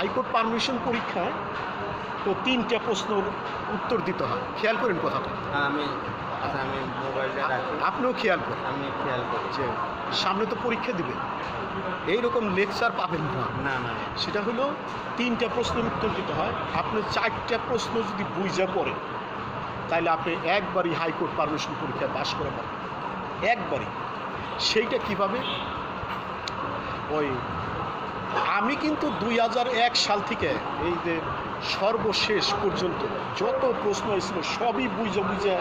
High court permission পরীক্ষায় তো তিনটা প্রশ্ন উত্তর দিতে হয়। খেয়াল করেন কথাটা। হ্যাঁ, আমি আচ্ছা আমি মোবাইলটা আপনিও খেয়াল করেন। আমি খেয়াল করি যে সামনে তো পরীক্ষা দিবে। এইরকম লেকচার পাবেন না। না না। সেটা হলো তিনটা প্রশ্নের উত্তর দিতে হয়। আপনি চারটা প্রশ্ন যদি বুঝে পড়েন তাহলে আপনি একবারই হাইকোর্ট পারমিশন পরীক্ষায় পাশ করে পাবেন। একবারই। সেইটা কীভাবে? ওই আমি কিন্তু দুই সাল থেকে এই যে সর্বশেষ পর্যন্ত যত প্রশ্ন হয়েছিল সবই বুঝে বুঝে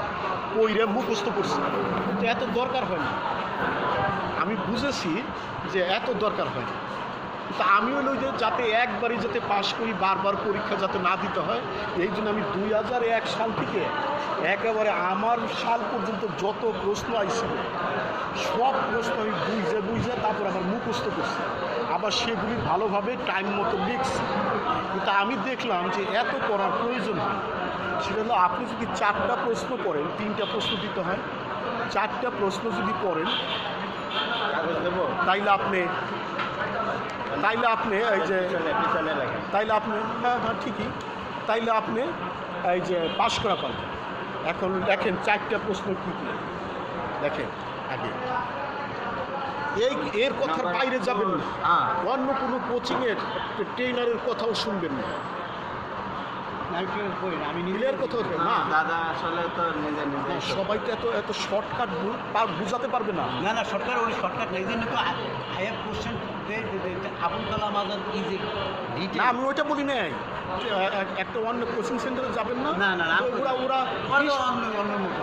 পইরে মুখস্থ করছি। এত দরকার হয় না আমি বুঝেছি যে এত দরকার হয় না তা আমি হলো যে যাতে একবারই যাতে পাশ করি, বারবার পরীক্ষা যাতে না দিতে হয়, এই জন্য আমি দুই হাজার এক সাল থেকে একেবারে আমার সাল পর্যন্ত যত প্রশ্ন আইছিল সব প্রশ্ন আমি বুঝে বুঝে তারপর আবার মুখস্থ করছি। আবার সেগুলি ভালোভাবে টাইম মতো লিখছি। কিন্তু আমি দেখলাম যে এত করার প্রয়োজন হয়। সেটা হলো আপনি যদি চারটা প্রশ্ন করেন, তিনটা প্রশ্ন দিতে হয়, চারটা প্রশ্ন যদি করেন, তাইলে আপনি তাইলে আপনি এই যে তাইলে আপনি হ্যাঁ হ্যাঁ ঠিকই। তাইলে আপনি এই যে পাশ করা পাবেন এখন দেখেন চারটা প্রশ্ন কী কী? দেখেন আগে। এই এর কথার বাইরে যাবেন না। অন্য কোনো কোচিংয়ের ট্রেনারের কথাও শুনবেন না। আমি না দাদা আসলে তো নিজে সবাই তো এত এত শর্টকাট বুঝাতে পারবে না। না না সরকার ওই সরকার এই জন্য তো I have question Abul Kalam Azad is a না আমি ওইটা বলি নাই। একটা অন্য কোচিং সেন্টারে যাবেন না? না, না, ওরা ওরা।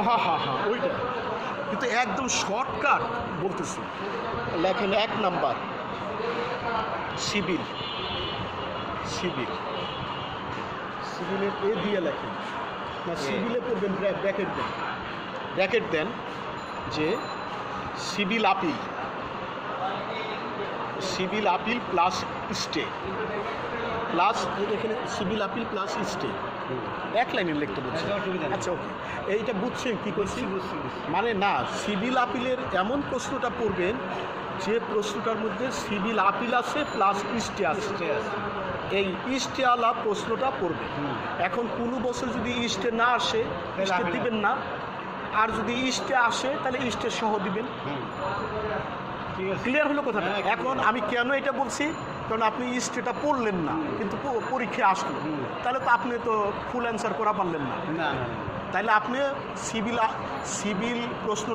হ্যাঁ হ্যাঁ হ্যাঁ ওইটা। কিন্তু একদম শর্টকাট বলতেছি। লেখেন এক নাম্বার। সিভিল সিভিল সিভিলের এ দিয়ে লেখেন। না সিভিলে করবেন ব্র্যাকেট দেন। ব্র্যাকেট দেন যে civil appeal. Civil appeal plus stay. Plus এখানে সিভিল আপিল প্লাস স্টে। এক লাইনে লিখতে বলছি। আচ্ছা, নেই। আচ্ছা ওকে। এইটা বুঝছেন কি করছি। মানে না সিভিল আপিলের এমন প্রশ্নটা পড়বেন যে প্রশ্নটার মধ্যে সিভিল আপিল আছে প্লাস ইস্টে আছে। এই ইস্টেওয়ালা প্রশ্নটা পড়বে এখন কোনো বছর যদি ইস্টে না আসে ইস্টে দিবেন না। আর যদি ইস্টে আসে তাহলে ইস্টের সহ দিবেন। ক্লিয়ার হলো কথাটা? হ্যাঁ, এখন আমি কেন এটা বলছি? কারণ আপনি ইস্টেটা পড়লেন না কিন্তু পরীক্ষায় আসলো। তাহলে তো আপনি তো ফুল অ্যান্সার করা পারলেন না। তাহলে আপনি সিভিল সিভিল প্রশ্ন